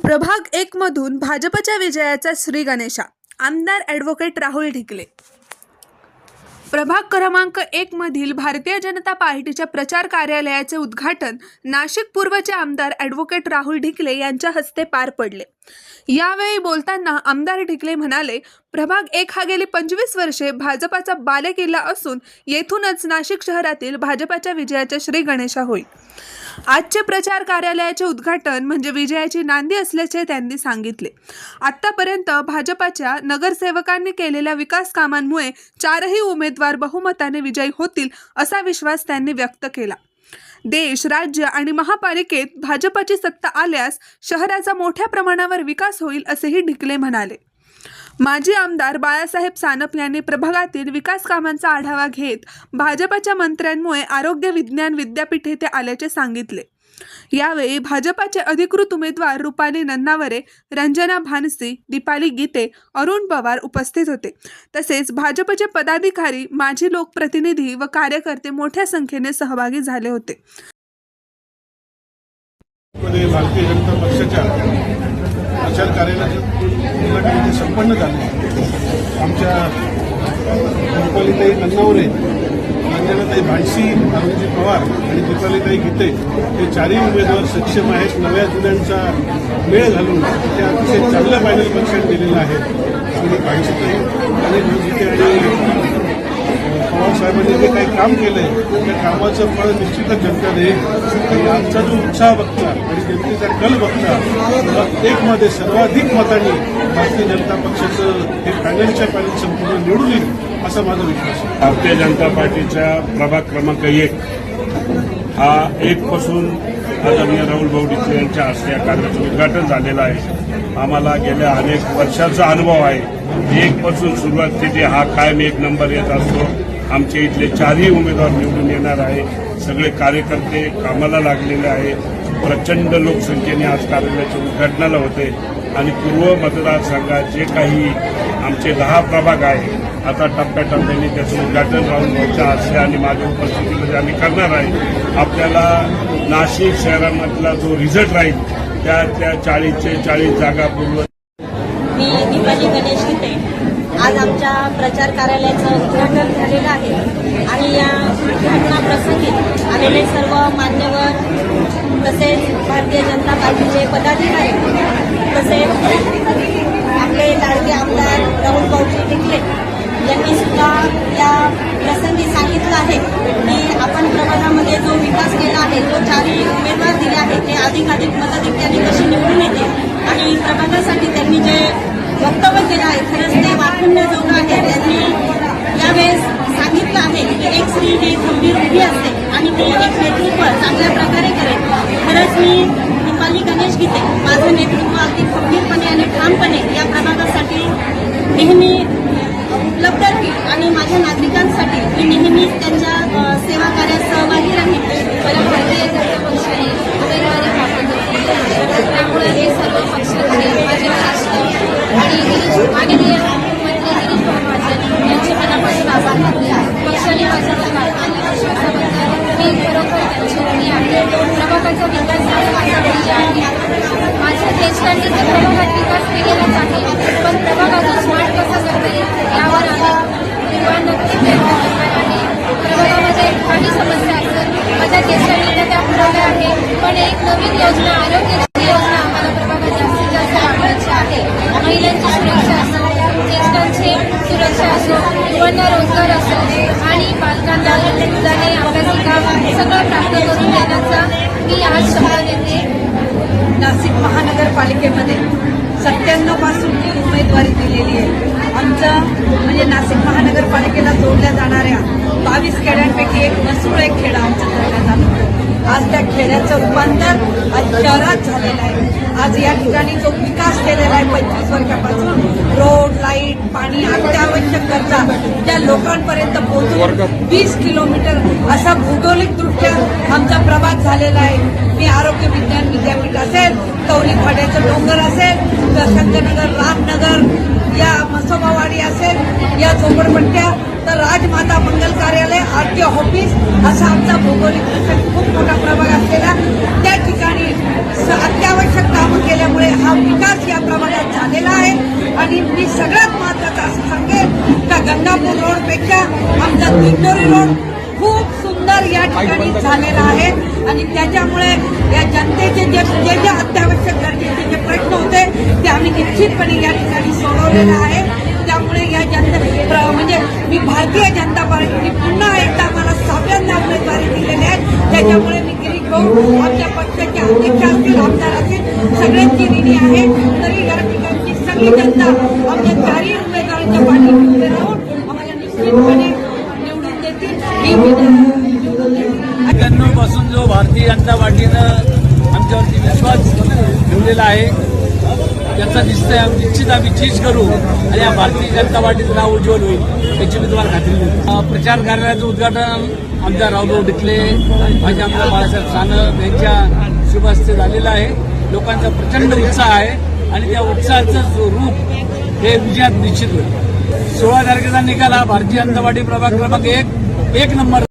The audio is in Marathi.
प्रभाग एक मधून भाजपच्या विजयाचा श्री गणेशा आमदार ॲडव्होकेट राहुल ढिकले. प्रभाग क्रमांक एक मधील भारतीय जनता पार्टीच्या प्रचार कार्यालयाचे उद्घाटन नाशिक पूर्वचे आमदार ॲडव्होकेट राहुल ढिकले यांच्या हस्ते पार पडले. यावेळी बोलताना आमदार ढिकले म्हणाले प्रभाग एक हा गेली पंचवीस वर्षे भाजपाचा बालेकिल्ला असून येथूनच नाशिक शहरातील भाजपाच्या विजयाच्या श्री गणेशा होईल आजचे प्रचार कार्यालयाचे उद्घाटन म्हणजे विजयाची नांदी असल्याचे त्यांनी सांगितले. आतापर्यंत भाजपाच्या नगरसेवकांनी केलेल्या विकास कामांमुळे चारही उमेदवार बहुमताने विजयी होतील असा विश्वास त्यांनी व्यक्त केला. देश राज्य आणि महापालिकेत भाजपाची सत्ता आल्यास शहराचा मोठ्या प्रमाणावर विकास होईल असेही ढिकले म्हणाले. माजी आमदार बाळासाहेब सानप यांनी प्रभागातील विकास कामांचा आढावा घेत भाजपाच्या मंत्र्यांमुळे आरोग्य विज्ञान विद्यापीठ येथे आल्याचे सांगितले. यावेळी भाजपाचे अधिकृत उमेदवार रुपाली नन्नावरे रंजना भानसी दीपाली गीते अरुण पवार उपस्थित होते. तसेच भाजपचे पदाधिकारी माजी लोकप्रतिनिधी व कार्यकर्ते मोठ्या संख्येने सहभागी झाले होते. भारतीय जनता पक्षाच्या प्रचार कार्यालयाचं संपन्न झाले. आमच्या नन्नावरे रंजनाताई भानसी अरुणजी पवार आणि दीपालीताई गीते हे चारही उमेदवार सक्षम आहेत. नव्या जुन्यांचा मेळ घालून ते अतिशय चांगल्या फायनल पक्षात दिलेलं आहे. आणि भानसीताई आणि गीते आणि पवार साहेबांनी जे काही काम केलंय त्या कामाचं फळ निश्चितच जनता देईल. आमचा जो उत्साह बघता आणि जनतेचा कल बघता एकमध्ये सर्वाधिक मतांनी भारतीय जनता पक्षाचं हे पॅनलच्या पॅनल संपूर्ण निवडून येईल असा माझा विश्वास आहे. भारतीय जनता पार्टीच्या प्रभाग क्रमांक एक हा एक पासून आदरणीय राहुल भाऊ डिकले यांच्या हस्ते या कार्याचं उद्घाटन झालेलं आहे. आम्हाला गेल्या अनेक वर्षाचा अनुभव आहे. एक पासून सुरुवात केली हा कायम एक नंबर येत असतो. आमच्या इथले चारही उमेदवार निवडून येणार आहे. सगळे कार्यकर्ते कामाला लागलेले आहे. प्रचंड लोकसंख्येने आज कार्यालयाच्या उद्घाटनाला होते. आणि पूर्व मतदारसंघात जे काही आमचे दहा प्रभाग आहे आता टप्प्याटप्प्याने त्याचं उद्घाटन राहून घ्यायचं हस्ते आणि माझ्या उपस्थितीमध्ये आम्ही करणार आहे. आपल्याला नाशिक शहरामधला जो रिझल्ट राहील त्या त्या चाळीसचे चाळीस जागा पूर्व मी दीपाली गणेश गीते. आज आमच्या प्रचार कार्यालयाचं उद्घाटन झालेलं आहे. आणि या उद्घाटनाप्रसंगी आलेले सर्व मान्यवर तसेच भारतीय जनता पार्टीचे पदाधिकारी तसेच आपले लाडके आमदार राहुल भाऊजी टिकले यांनी सुद्धा या प्रसंगी सांगितलं आहे की आपण प्रभागामध्ये जो विकास केला आहे जो चारही उमेदवार दिले आहेत ते अधिकाधिक मताधिक्याने कशी निवडून येते आणि प्रभागासाठी त्यांनी जे वक्तव्य केलं आहे खरंच ते जाऊन आहे त्यांनी यावेळेस सांगितलं आहे की एक स्त्री ही खंबीर उभी असते आणि ती एक नेतृत्व चांगल्या प्रकारे करेल. खरंच मी दिपाली गणेश गीते माझं नेतृत्व अगदी खंबीरपणे आणि ठामपणे या प्रभागासाठी नेहमी उपलब्ध आणि माझ्या नागरिकांसाठी मी नेहमीच त्यांच्या सेवा कार्यात सहभागी राहील मला भारतीय जनता पक्षाने उमेदवारी प्राप्त केली त्यामुळे हे सर्व पक्षाचे माझे राष्ट्र आणि गिरीश माननीय मंत्री गिरीश महाजन यांचे मनापासून आभार मानते आहे. पक्षाने माझ्यावर टाकलेल्या विश्वासाबद्दल मी खरोखर त्यांची ऋणी आहे प्रभागाचा विकास माझा ध्येय आहे. माझ्या देशकांनी तर प्रभागात विकास केलेलाच आहे पण प्रभाग अजून स्मार्ट कसा करता येईल यावर आम्ही निर्माण नक्की प्रयत्न करणार आहे. प्रभागामध्ये काही समस्या असेल माझ्या देशाने त्या पुरवल्या आहे पण एक नवीन योजना आरोग्याची योजना आम्हाला प्रभागात जास्तीत जास्त आवडायची आहे. महिलांची सुरक्षा असो ज्येष्ठांचे सुरक्षा असो युवांना रोजगार असो आणि बालकांना मुलाने आपल्याचं काम सगळं प्राप्त करून देण्याचा मी आज शब्द देते. नाशिक महानगरपालिकेमध्ये सत्त्याण्णवपासून ती उमेदवारी दिलेली आहे आमचं म्हणजे नाशिक महानगरपालिकेला जोडल्या जाणाऱ्या बावीस खेड्यांपैकी एक मसूळ एक खेडा आमचं धरण्यात आलं आज त्या खेड्याचं रूपांतर आज शहरात झालेलं आहे. आज या ठिकाणी जो विकास केलेला आहे पंचवीस वर्षापासून रोड लाइट पाणी अत्यावश्यक गरजा त्या लोकांपर्यंत पोहोचून वीस किलोमीटर असा भौगोलिकदृष्ट्या आमचा प्रवास झालेला आहे. मी आरोग्य विज्ञान विद्यापीठ असेल कवली फाट्याचं डोंगर असेल तर रामनगर या मसोबावाडी असेल या झोपडपट्ट्या तर राजमाता मंगल कार्यालय आरटीओ ऑफिस असा आमचा भौगोलिक खूप मोठा प्रभाग असलेला अत्यावश्यक कामं केल्यामुळे हा विकास या प्रमाणात झालेला आहे. आणि मी सगळ्यात महत्वाचं असं सांगेन का गंगापूर रोडपेक्षा आमचा दिंडोरी रोड खूप सुंदर या ठिकाणी झालेला आहे. आणि त्याच्यामुळे या जनतेचे जे जे जे अत्यावश्यक गरजेचे जे प्रश्न होते ते आम्ही निश्चितपणे या ठिकाणी सोडवलेलं आहे. त्यामुळे या जनते म्हणजे मी भारतीय जनता पार्टीने पुन्हा एक सगळी आमच्या चारही उमेदवारांच्या पाठीशी उभे राहून आम्हाला निश्चितपणे निवडून देतील. ही निवडून देतील पासून जो भारतीय जनता पार्टीनं आमच्यावरती विश्वास ठेवलेला आहे त्याचा निश्चय आम्ही निश्चित आम्ही चीज करू आणि या भारतीय जनता पार्टीचं नाव उज्ज्वल होईल याची मी तुम्हाला खात्री देऊ प्रचार कार्यालयाचं उद्घाटन आमच्या रावभाऊ डिकले माझे आमदार बाळासाहेब सानप यांच्या शुभ हस्ते झालेलं आहे. लोकांचा प्रचंड उत्साह आहे. आणि त्या उत्साहाचं रूप हे विजयात निश्चित होईल. सोळा तारखेचा निकाल हा भारतीय जनता पार्टी प्रभाग क्रमांक एक एक नंबर